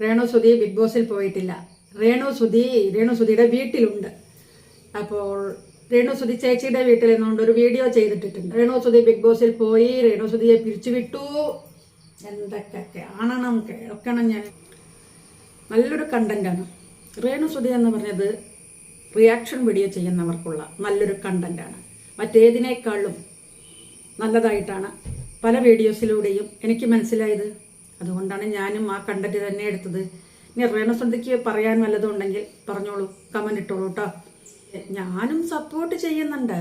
Renu Sudhi big ബോസിൽ പോയിട്ടില്ല. രേണു സുധി രേണു സുധിയുടെ വീട്ടിലുണ്ട്. അപ്പോൾ രേണു സുധി ചേച്ചിയുടെ വീട്ടിൽ നിന്നുകൊണ്ട് ഒരു വീഡിയോ ചെയ്തിട്ടിട്ടുണ്ട്. രേണു സുധി ബിഗ് ബോസിൽ പോയി രേണു സുധിയെ പിരിച്ചുവിട്ടു എന്തൊക്കെ ആണണം കേൾക്കണം ഞാൻ. നല്ലൊരു കണ്ടന്റാണ് രേണു സുധി എന്ന് പറഞ്ഞത് റിയാക്ഷൻ വീഡിയോ ചെയ്യുന്നവർക്കുള്ള നല്ലൊരു കണ്ടന്റാണ് മറ്റേതിനേക്കാളും നല്ലതായിട്ടാണ് പല വീഡിയോസിലൂടെയും എനിക്ക് മനസ്സിലായത്. അതുകൊണ്ടാണ് ഞാനും ആ കണ്ടന്റ് തന്നെ എടുത്തത്. ഇനി റേണുസന്ധ്യക്ക് പറയാൻ വല്ലതുണ്ടെങ്കിൽ പറഞ്ഞോളൂ. കമന്റ് ഇട്ടോളൂ കേട്ടോ ഞാനും സപ്പോർട്ട് ചെയ്യുന്നുണ്ട്.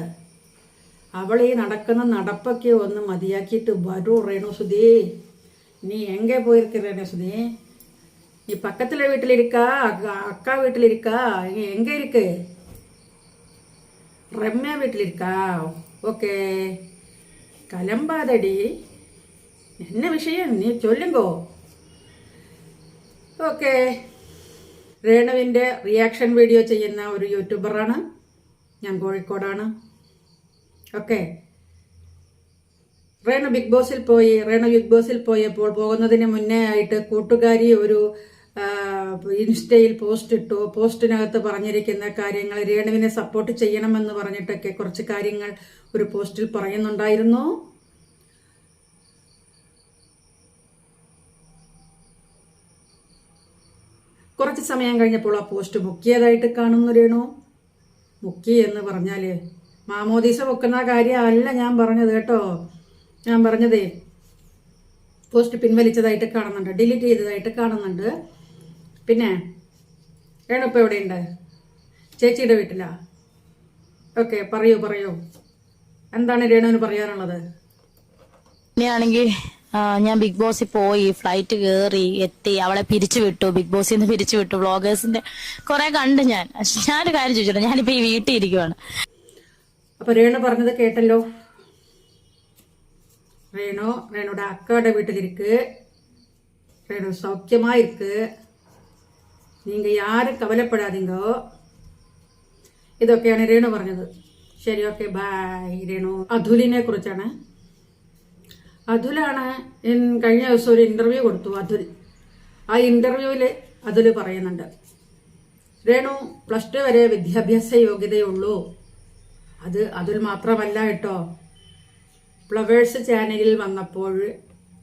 അവൾ ഈ നടക്കുന്ന നടപ്പൊക്കെ ഒന്ന് മതിയാക്കിയിട്ട് വരൂ രേണുസുധി നീ എങ്കെ പോയിരിക്ക രേണുസുധി നീ പക്കത്തിലെ വീട്ടിലിരിക്ക? അക്ക വീട്ടിലിരിക്ക? എங்கே ഇരിക്ക്? ரம்யா வீட்டில் இருக்கா ഓക്കേ. கிளம்பாதடி എന്ന വിഷയം നീ ചൊല്ലുങ്കോ? ഓക്കെ. രേണുവിന്റെ റിയാക്ഷൻ വീഡിയോ ചെയ്യുന്ന ഒരു യൂട്യൂബറാണ്. ഞാൻ കോഴിക്കോടാണ്. ഓക്കെ. റേണു ബിഗ് ബോസിൽ പോയി റേണു ബിഗ് ബോസിൽ പോയപ്പോൾ പോകുന്നതിന് മുന്നേ ആയിട്ട് കൂട്ടുകാരി ഒരു ഇൻസ്റ്റയിൽ പോസ്റ്റ് ഇട്ടു. പോസ്റ്റിനകത്ത് പറഞ്ഞിരിക്കുന്ന കാര്യങ്ങൾ രേണുവിനെ സപ്പോർട്ട് ചെയ്യണമെന്ന് പറഞ്ഞിട്ടൊക്കെ കുറച്ച് കാര്യങ്ങൾ ഒരു പോസ്റ്റിൽ പറയുന്നുണ്ടായിരുന്നു. കുറച്ച് സമയം കഴിഞ്ഞപ്പോൾ ആ പോസ്റ്റ് മുക്കിയതായിട്ട് കാണുന്നു രേണു മുക്കി എന്ന് പറഞ്ഞാൽ മാമോദീസ വെക്കുന്ന കാര്യമല്ല ഞാൻ പറഞ്ഞത് കേട്ടോ. ഞാൻ പറഞ്ഞതേ പോസ്റ്റ് പിൻവലിച്ചതായിട്ട് കാണുന്നുണ്ട് ഡിലീറ്റ് ചെയ്തതായിട്ട് കാണുന്നുണ്ട്. പിന്നെ രേണു ഇപ്പം എവിടെയുണ്ട്? ചേച്ചിയുടെ വീട്ടിലാ? ഓക്കെ പറയൂ പറയൂ. എന്താണ് രേണുവിന് പറയാനുള്ളത്? പിന്നെയാണെങ്കിൽ ഞാൻ ബിഗ് ബോസിൽ പോയി ഫ്ലൈറ്റ് കയറി എത്തി അവളെ പിരിച്ചു വിട്ടു ബിഗ് ബോസിൽ നിന്ന് പിരിച്ചു വിട്ടു വ്ളോഗേഴ്സിന്റെ കൊറേ കണ്ട് ഞാൻ. ഞാനൊരു കാര്യം ചോദിച്ചിട്ടു? ഞാനിപ്പോ ഈ വീട്ടിൽ ഇരിക്കുവാണ് അപ്പൊ രേണു പറഞ്ഞത് കേട്ടല്ലോ. രേണു രേണുടെ അക്കയുടെ വീട്ടിലിരിക്ക്. രേണു സൗഖ്യമായിരിക്ക്. നിങ്ങൾ ആരും കവലപ്പെടാതിങ്കോ. ഇതൊക്കെയാണ് രേണു പറഞ്ഞത്. ശരി ഓക്കെ ബൈ രേണു. അധുലിനെ കുറിച്ചാണ്. അതുലാണ് കഴിഞ്ഞ ദിവസം ഒരു ഇന്റർവ്യൂ കൊടുത്തു അതുൽ. ആ ഇന്റർവ്യൂവിൽ അതുൽ പറയുന്നുണ്ട്. രേണു പ്ലസ് ടു വരെ വിദ്യാഭ്യാസ യോഗ്യതയുള്ളൂ. അത് അതിൽ മാത്രമല്ല കേട്ടോ. ഫ്ലവേഴ്സ് ചാനലിൽ വന്നപ്പോൾ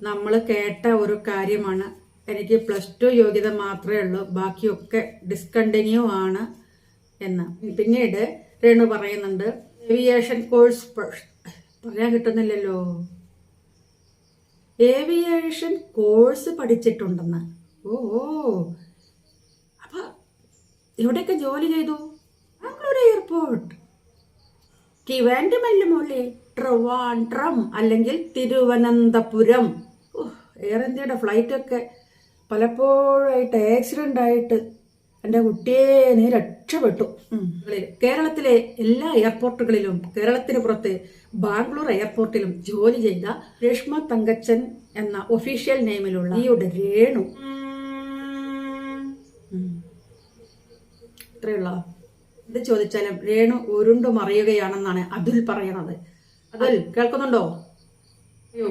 നമ്മൾ കേട്ട ഒരു കാര്യമാണ്. എനിക്ക് പ്ലസ് ടു യോഗ്യത മാത്രമേ ഉള്ളൂ. ബാക്കിയൊക്കെ ഡിസ്കണ്ടിന്യൂ ആണ് എന്ന്. പിന്നീട് രേണു പറയുന്നുണ്ട്. ഏവിയേഷൻ കോഴ്സ് പറയാൻ കിട്ടുന്നില്ലല്ലോ. ഏവിയേഷൻ കോഴ്സ് പഠിച്ചിട്ടുണ്ടെന്ന്. ഓ ഓ. അപ്പൊ എവിടെയൊക്കെ ജോലി ചെയ്തു? ബാംഗ്ലൂർ എയർപോർട്ട്. ട്രിവാൻഡ്രമല്ല മോളെ ട്രിവാൻഡ്രം അല്ലെങ്കിൽ തിരുവനന്തപുരം. എയർ ഇന്ത്യയുടെ ഫ്ലൈറ്റൊക്കെ പലപ്പോഴായിട്ട് ആക്സിഡന്റ് ആയിട്ട് എന്റെ കുട്ടിയെ നീ രക്ഷപ്പെട്ടു. കേരളത്തിലെ എല്ലാ എയർപോർട്ടുകളിലും കേരളത്തിന് പുറത്ത് ബാംഗ്ലൂർ എയർപോർട്ടിലും ജോലി ചെയ്ത രേഷ്മ തങ്കച്ചൻ എന്ന ഒഫീഷ്യൽ നെയിമിലുള്ള ഈയുടെ രേണു. ഇത്രയുള്ള? ഇത് ചോദിച്ചാലും രേണു ഉരുണ്ടു മറിയുകയാണെന്നാണ് അതുൽ പറയണത് അതുൽ കേൾക്കുന്നുണ്ടോ? അയ്യോ.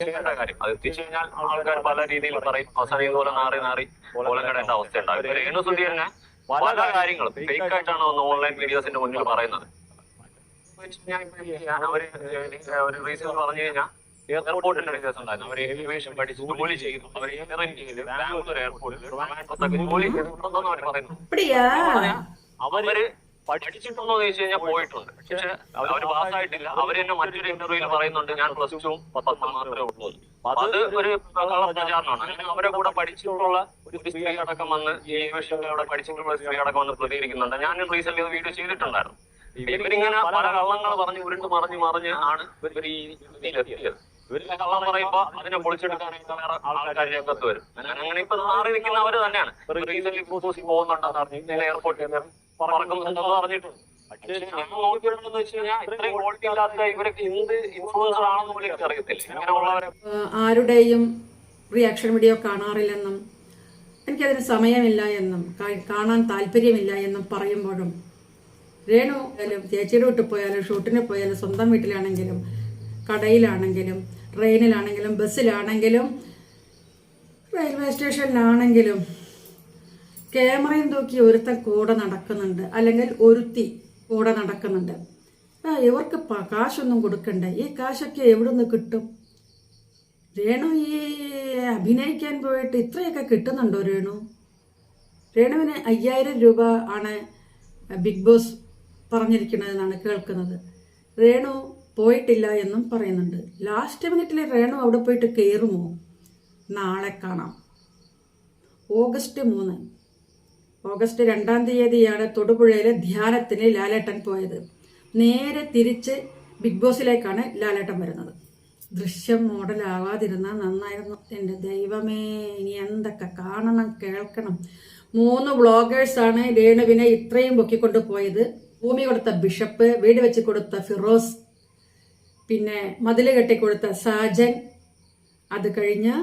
കാര്യം. അത് എത്തിച്ചു കഴിഞ്ഞാൽ ആൾക്കാർ പല രീതിയിൽ പറയും. അവസാനം ഇതുപോലെ മാറി മാറി കോലം കടേണ്ട അവസ്ഥ ഉണ്ടാകും പല കാര്യങ്ങളും ഫേക്ക് ആയിട്ടാണ് ഒന്ന് ഓൺലൈൻ വീഡിയോസിന്റെ മുന്നിൽ പറയുന്നത്. അവർ ഒരു റീസൺ പറഞ്ഞു കഴിഞ്ഞാൽ എയർപോർട്ടിന്റെ കേസ് ഉണ്ടായിരുന്നു. അവർ ഏവിയേഷൻ പഠിച്ച് ജോലി ചെയ്യുന്നു അവർ ബാംഗ്ലൂർ എയർപോർട്ടിൽ ജോലി ചെയ്യുന്നു പറയുന്നു. അവർ പഠിച്ചിട്ടുണ്ടോ എന്ന് ചോദിച്ചു കഴിഞ്ഞാൽ പോയിട്ടുണ്ട്. പക്ഷെ അവർ പാസ്സായിട്ടില്ല. അവർ തന്നെ മറ്റൊരു ഇന്റർവ്യൂവിൽ പറയുന്നുണ്ട് ഞാൻ പ്ലസ് ടു പത്തും മാത്രമേ ഉള്ളൂ. അത് ഒരു പ്രചാരണമാണ്. അങ്ങനെ അവരെ കൂടെ പഠിച്ചിട്ടുള്ള ഒരു സ്ത്രീ അടക്കം വന്ന് ഈ അവിടെ പഠിച്ചിട്ടുള്ള സ്ത്രീ അടക്കം വന്ന് പ്രതികരിക്കുന്നുണ്ട്. ഞാൻ റീസെന്റ് ഇത് വീഡിയോ ചെയ്തിട്ടുണ്ടായിരുന്നു. ഇവരിങ്ങനെ പല കള്ളങ്ങൾ പറഞ്ഞ് ഉരുണ്ട് മറിഞ്ഞ് മറിഞ്ഞ് ആണ് ഇവർ ഈ ഇതിലെത്തിയത്. ഇവരിലെ കള്ളം പറയുമ്പോ അതിനെ പൊളിച്ചെടുക്കാനായിട്ട് വേറെ ആൾക്കാർ രംഗത്ത് വരും. അങ്ങനെ ഇപ്പൊ മാറി നിൽക്കുന്നവര് തന്നെയാണ്. റീസെന്റ് പോകുന്നുണ്ടെന്ന് പറഞ്ഞു. ഇന്നലെ എയർപോർട്ടിൽ നിന്ന് ഞാൻ ക്വാളിറ്റി ഇല്ലാത്ത ഇൻഫ്ലുവൻസർ ആരുടെയും റിയാക്ഷൻ വീഡിയോ കാണാറില്ലെന്നും എനിക്കതിന് സമയമില്ല എന്നും കാണാൻ താല്പര്യമില്ല എന്നും പറയുമ്പോഴും രേണു ചേച്ചിയുടെ വീട്ടിൽ പോയാലും ഷൂട്ടിന് പോയാലും സ്വന്തം വീട്ടിലാണെങ്കിലും കടയിലാണെങ്കിലും ട്രെയിനിലാണെങ്കിലും ബസ്സിലാണെങ്കിലും റെയിൽവേ സ്റ്റേഷനിലാണെങ്കിലും ക്യാമറയും തൂക്കി ഒരുത്തൻ കൂടെ നടക്കുന്നുണ്ട്. അല്ലെങ്കിൽ ഒരുത്തി കൂടെ നടക്കുന്നുണ്ട്. ഇവർക്ക് കാശൊന്നും കൊടുക്കണ്ടേ? ഈ കാശൊക്കെ എവിടെ നിന്ന് കിട്ടും? രേണു ഈ അഭിനയിക്കാൻ പോയിട്ട് ഇത്രയൊക്കെ കിട്ടുന്നുണ്ടോ രേണു? രേണുവിന് അയ്യായിരം രൂപ ആണ് ബിഗ് ബോസ് പറഞ്ഞിരിക്കുന്നതെന്നാണ് കേൾക്കുന്നത്. രേണു പോയിട്ടില്ല എന്നും പറയുന്നുണ്ട്. ലാസ്റ്റ് മിനിറ്റിൽ രേണു അവിടെ പോയിട്ട് കയറുമോ നാളെ കാണാം. ഓഗസ്റ്റ് മൂന്ന്. ഓഗസ്റ്റ് രണ്ടാം തീയതിയാണ് തൊടുപുഴയിലെ ധ്യാനത്തിന് ലാലേട്ടൻ പോയത്. നേരെ തിരിച്ച് ബിഗ് ബോസിലേക്കാണ് ലാലേട്ടൻ വരുന്നത്. ദൃശ്യം മോഡലാവാതിരുന്നാൽ നന്നായിരുന്നു. എന്റെ ദൈവമേ ഇനി എന്തൊക്കെ കാണണം കേൾക്കണം. മൂന്ന് വ്ളോഗേഴ്സാണ് രേണുവിനെ ഇത്രയും പൊക്കിക്കൊണ്ട് പോയത്. ഭൂമി കൊടുത്ത ബിഷപ്പ് വീട് വെച്ച് കൊടുത്ത ഫിറോസ് പിന്നെ മതിൽ കെട്ടിക്കൊടുത്ത സാജൻ. അത് കഴിഞ്ഞ്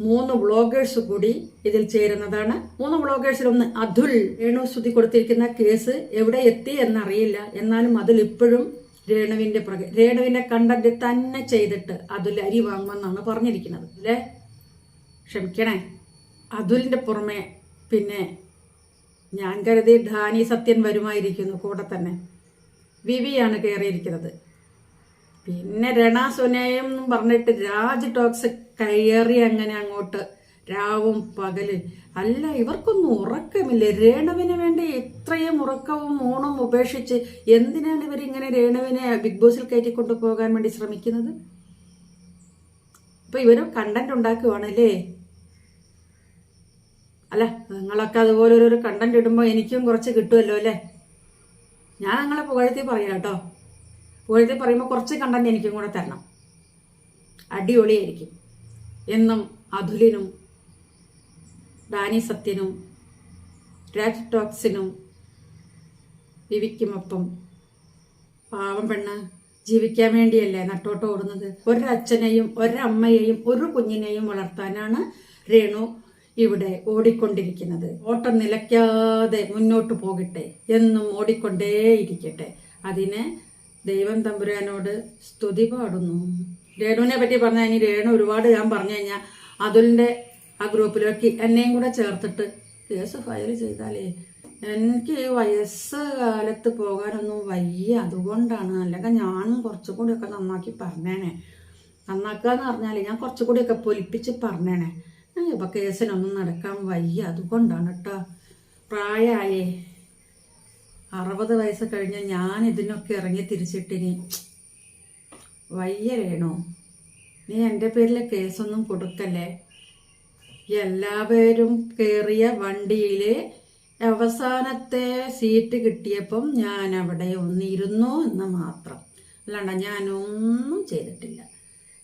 മൂന്ന് വ്ളോഗേഴ്സ് കൂടി ഇതിൽ ചേരുന്നതാണ്. മൂന്ന് വ്ളോഗേഴ്സിൽ ഒന്ന് അതുൽ രേണു ശ്രുതി കൊടുത്തിരിക്കുന്ന കേസ് എവിടെ എത്തി എന്നറിയില്ല. എന്നാലും അതിൽ ഇപ്പോഴും രേണുവിന്റെ പ്രക രേണുവിന്റെ കണ്ടന്റ് തന്നെ ചെയ്തിട്ട് അതുൽ അരി വാങ്ങുമെന്നാണ് പറഞ്ഞിരിക്കുന്നത്. അല്ലേ? ക്ഷമിക്കണേ. അതുലിന്റെ പുറമെ പിന്നെ ഞാൻ കരുതി ധാനി സത്യൻ വരുമായിരിക്കുന്നു കൂടെ തന്നെ. വിവിയാണ് കയറിയിരിക്കുന്നത്. പിന്നെ രണ സുനയം പറഞ്ഞിട്ട് രാജ് ടോക്സ് കയറി അങ്ങനെ അങ്ങോട്ട് രാവും പകൽ. അല്ല ഇവർക്കൊന്നും ഉറക്കമില്ല? രേണുവിന് വേണ്ടി ഇത്രയും ഉറക്കവും ഊണും ഉപേക്ഷിച്ച് എന്തിനാണ് ഇവരിങ്ങനെ രേണവിനെ ബിഗ് ബോസിൽ കയറ്റിക്കൊണ്ടു പോകാൻ വേണ്ടി ശ്രമിക്കുന്നത്? അപ്പൊ ഇവരും കണ്ടന്റ് ഉണ്ടാക്കുവാണല്ലേ? അല്ല നിങ്ങളൊക്കെ അതുപോലെ ഒരു കണ്ടന്റ് ഇടുമ്പോൾ എനിക്കും കുറച്ച് കിട്ടുമല്ലോ അല്ലേ? ഞാൻ നിങ്ങളെ പുകഴ്ത്തി പറയാം കേട്ടോ. പുകഴ്ത്തി പറയുമ്പോൾ കുറച്ച് കണ്ടന്റ് എനിക്കും കൂടെ തരണം. അടിപൊളിയായിരിക്കും. എന്നും അതുലിനും ഡാനി സത്യനും രാജ് ടോക്സിനും വിവിക്കുമൊപ്പം പാവം പെണ്ണ് ജീവിക്കാൻ വേണ്ടിയല്ലേ നട്ടോട്ട് ഓടുന്നത്? ഒരച്ഛനെയും ഒരമ്മയെയും ഒരു കുഞ്ഞിനെയും വളർത്താനാണ് രേണു ഇവിടെ ഓടിക്കൊണ്ടിരിക്കുന്നത്. ഓട്ടം നിലയ്ക്കാതെ മുന്നോട്ട് പോകട്ടെ. എന്നും ഓടിക്കൊണ്ടേയിരിക്കട്ടെ. അതിന് ദൈവം തമ്പുരാനോട് സ്തുതി പാടുന്നു. രേണുവിനെ പറ്റി പറഞ്ഞാൽ ഇനി രേണു ഒരുപാട് ഞാൻ പറഞ്ഞു കഴിഞ്ഞാൽ അതുലിന്റെ ആ ഗ്രൂപ്പിലേക്ക് എന്നെയും കൂടെ ചേർത്തിട്ട് കേസ് ഫയൽ ചെയ്താലേ എനിക്ക് വയസ്സ് കാലത്ത് പോകാനൊന്നും വയ്യ. അതുകൊണ്ടാണ്. അല്ലെങ്കിൽ ഞാനും കുറച്ചും കൂടിയൊക്കെ നന്നാക്കി പറഞ്ഞേനെ. നന്നാക്കുക എന്ന് പറഞ്ഞാൽ ഞാൻ കുറച്ചും കൂടിയൊക്കെ പൊലിപ്പിച്ച് പറഞ്ഞേനെ. ഇപ്പം കേസിനൊന്നും നടക്കാൻ വയ്യ. അതുകൊണ്ടാണ് കേട്ടോ പ്രായമായേ അറുപത് വയസ്സ് കഴിഞ്ഞ ഞാൻ ഇതിനൊക്കെ ഇറങ്ങി തിരിച്ചിട്ടിനി. വയ്യ വേണോ നീ എന്റെ പേരിൽ കേസൊന്നും കൊടുക്കല്ലേ? എല്ലാവരും കയറിയ വണ്ടിയിൽ അവസാനത്തെ സീറ്റ് കിട്ടിയപ്പം ഞാൻ അവിടെ ഒന്നിരുന്നു എന്ന് മാത്രം. അല്ലാണ്ട് ഞാനൊന്നും ചെയ്തിട്ടില്ല.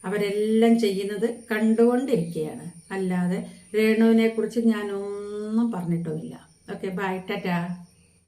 അവരെല്ലാം ചെയ്യുന്നത് കണ്ടുകൊണ്ടിരിക്കുകയാണ്. അല്ലാതെ രേണുവിനെ കുറിച്ച് ഞാനൊന്നും പറഞ്ഞിട്ടുമില്ല. Okay bye tata.